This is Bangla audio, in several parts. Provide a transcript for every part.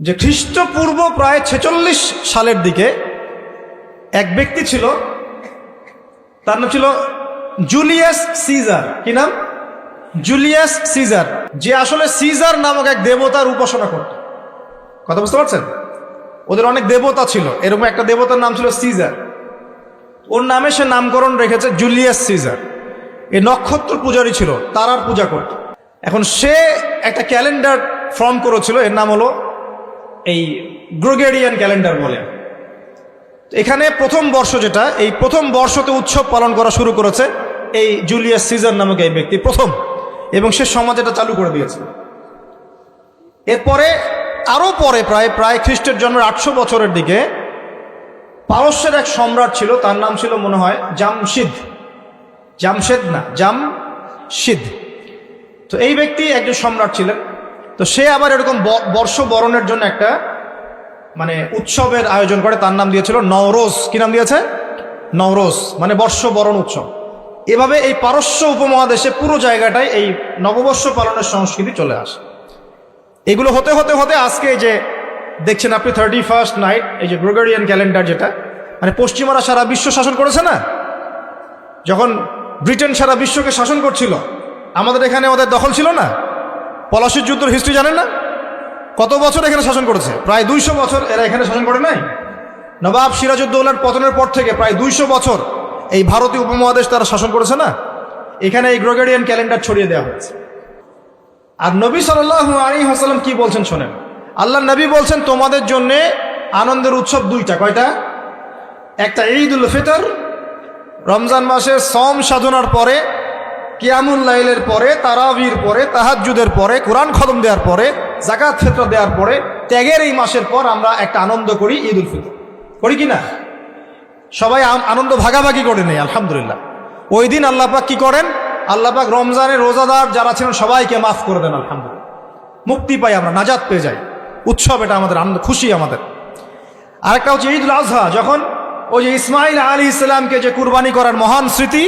যে খ্রিস্টপূর্ব প্রায় ছেচল্লিশ সালের দিকে এক ব্যক্তি ছিল, তার নাম ছিল জুলিয়াস সিজার। কি নাম? Julius Caesar. যে আসলে সিজার নামক এক দেবতার উপাসনা করত। কথা বুঝতে পারছেন? ওদের অনেক দেবতা ছিল। এরকম একটা দেবতার নাম ছিল সিজার। ওর নামে সে নামকরণ রেখেছে জুলিয়াস সিজার। এ নক্ষত্র পূজারী ছিল, তারার পূজা করত। এখন সে একটা ক্যালেন্ডার ফর্ম করেছিল, এর নাম হলো এই গ্রোগেরিয়ান ক্যালেন্ডার বলে। এখানে প্রথম বর্ষ যেটা, এই প্রথম বর্ষতে উৎসব পালন করা শুরু করেছে এই জুলিয়াস সিজার নামক এই ব্যক্তি, প্রথম। এবং সে সমাজ এটা চালু করে দিয়েছে। এরপরে, আরও পরে প্রায় প্রায় খ্রিস্টের জন্মের আটশো বছরের দিকে, পারস্যের এক সম্রাট ছিল, তার নাম ছিল মনে হয় জামশিদ। জামশেদ না, জামশিদ। তো এই ব্যক্তি একজন সম্রাট ছিলেন। তো সে আবার এরকম ব- বর্ষ বরণের জন্য একটা মানে উৎসবের আয়োজন করে, তার নাম দিয়েছিল নওরোজ। কি নাম দিয়েছে? নওরোজ মানে বর্ষ বরণ উৎসব। এভাবে এই পারস্য উপমহাদেশে পুরো জায়গাটায় এই নববর্ষ পালনের সংস্কৃতি চলে আসে। এগুলো হতে হতে হতে আজকে যে দেখছেন আপনি থার্টি ফার্স্ট নাইট এই যে গ্রেগরিয়ান ক্যালেন্ডার যেটা মানে পশ্চিমারা সারা বিশ্ব শাসন করেছে না? যখন ব্রিটেন সারা বিশ্বকে শাসন করছিল, আমাদের এখানে ওদের দখল ছিল না? পলাশির যুদ্ধের হিস্ট্রি জানেন না? কত বছর এখানে শাসন করেছে? প্রায় দুইশো বছর এরা এখানে শাসন করে নাই? নবাব সিরাজউদ্দৌলার পতনের পর থেকে প্রায় দুইশো বছর এই ভারতীয় উপমহাদেশ তারা শাসন করেছে না? এখানে এই গ্রেগরিয়ান ক্যালেন্ডার ছড়িয়ে দেওয়া হয়েছে। আর নবী সাল্লাহ আলী হাসালাম কি বলছেন শোনেন? আল্লাহ নবী বলছেন, তোমাদের জন্যে আনন্দের উৎসব দুইটা। কয়টা? একটা ঈদ উল ফিতর, রমজান মাসের সম সাধনার পরে কিয়ামুল লাইলের পরে, তারাবির পরে, তাহাজ্জুদের পরে, কোরআন খদম দেওয়ার পরে জাকাত ফেতরা দেওয়ার পরে, ত্যাগের এই মাসের পর আমরা একটা আনন্দ করি ঈদ উল ফিতর। করি কি না? সবাই আনন্দ ভাগাভাগি করে নেই আলহামদুলিল্লাহ। ওই দিন আল্লাপাক কি করেন? আল্লাপাক রমজানের রোজাদার যারা ছিলেন, সবাইকে মাফ করে দেন, আলহামদুলিল্লাহ। মুক্তি পাই আমরা, নাজাত পেয়ে যাই। উৎসব এটা আমাদের, আনন্দ, খুশি আমাদের। আরেকটা হচ্ছে ঈদুল আজহা, যখন ওই যে ইসমাইল আলী ইসলামকে যে কুরবানি করার মহান স্মৃতি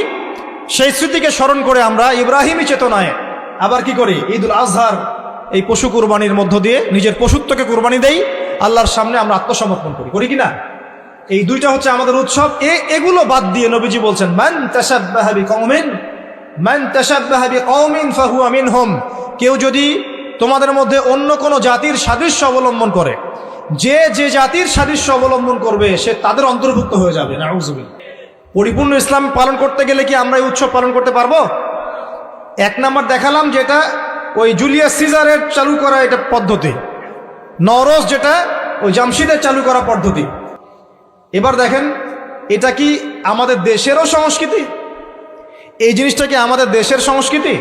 সেই স্মৃতিকে স্মরণ করে আমরা ইব্রাহিমী চেতনায় আবার কি করি? ঈদুল আজহার এই পশু কুরবানির মধ্য দিয়ে নিজের পশুত্বকে কুরবানি দেই, আল্লাহর সামনে আমরা আত্মসমর্পণ করি। করি কিনা এই দুইটা হচ্ছে আমাদের উৎসব। এ, এগুলো বাদ দিয়ে নবীজি বলছেন, মান তাসাব্বাহা বিকওমিন, মান তাসাব্বাহা ফাহু আমিন হোম কেউ যদি তোমাদের মধ্যে অন্য কোনো জাতির সাদৃশ্য অবলম্বন করে, যে যে জাতির সাদৃশ্য অবলম্বন করবে, সে তাদের অন্তর্ভুক্ত হয়ে যাবে। নাউজুবিল্লাহ। পরিপূর্ণ ইসলাম পালন করতে গেলে কি আমরা এই উৎসব পালন করতে পারব? এক নাম্বার দেখালাম যেটা ওই জুলিয়াস সিজারের চালু করা এটা পদ্ধতি। নরস যেটা ওই জামশিদের চালু করা পদ্ধতি। এবার দেখেন, এটা কি আমাদের দেশেরও সংস্কৃতি? এই জিনিসটা কি আমাদের দেশের সংস্কৃতি?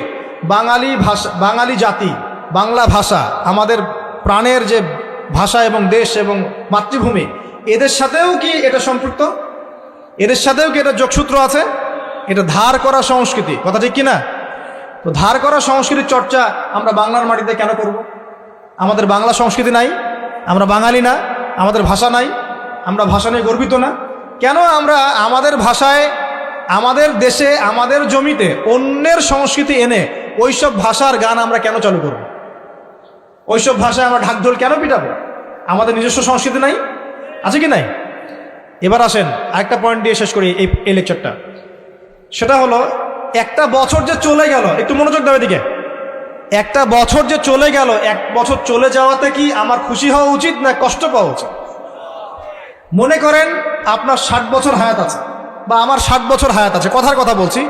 বাঙালি ভাষা, বাঙালি জাতি, বাংলা ভাষা, আমাদের প্রাণের যে ভাষা এবং দেশ এবং মাতৃভূমি, এদের সাথেও কি এটা সম্পৃক্ত? এদের সাথেও কি এটা যোগসূত্র আছে? এটা ধার করা সংস্কৃতি। কথা ঠিক কিনা? তো ধার করা সংস্কৃতির চর্চা আমরা বাংলার মাটিতে কেন করব? আমাদের বাংলা সংস্কৃতি নাই, আমরা বাঙালি না, আমাদের ভাষা নাই, আমরা ভাষা নিয়ে গর্বিত না। কেন আমরা আমাদের ভাষায়, আমাদের দেশে, আমাদের জমিতে অন্যের সংস্কৃতি এনে ওইসব ভাষার গান আমরা কেন চালু করব? ওইসব ভাষায় আমরা ঢাকঢোল কেন পিটাবো? আমাদের নিজস্ব সংস্কৃতি নাই? আছে কি নাই? এবার আসেন, আরেকটা পয়েন্ট দিয়ে শেষ করি এই এই লেকচারটা সেটা হলো, একটা বছর যে চলে গেল, একটু মনোযোগ দেবে দিকে একটা বছর যে চলে গেল, এক বছর চলে যাওয়াতে কি আমার খুশি হওয়া উচিত না কষ্ট পাওয়া উচিত? মনে করেন, আপনার ষাট বছর হায়াত আছে, বা আমার ষাট বছর হায়াত আছে, কথার কথা বলছি।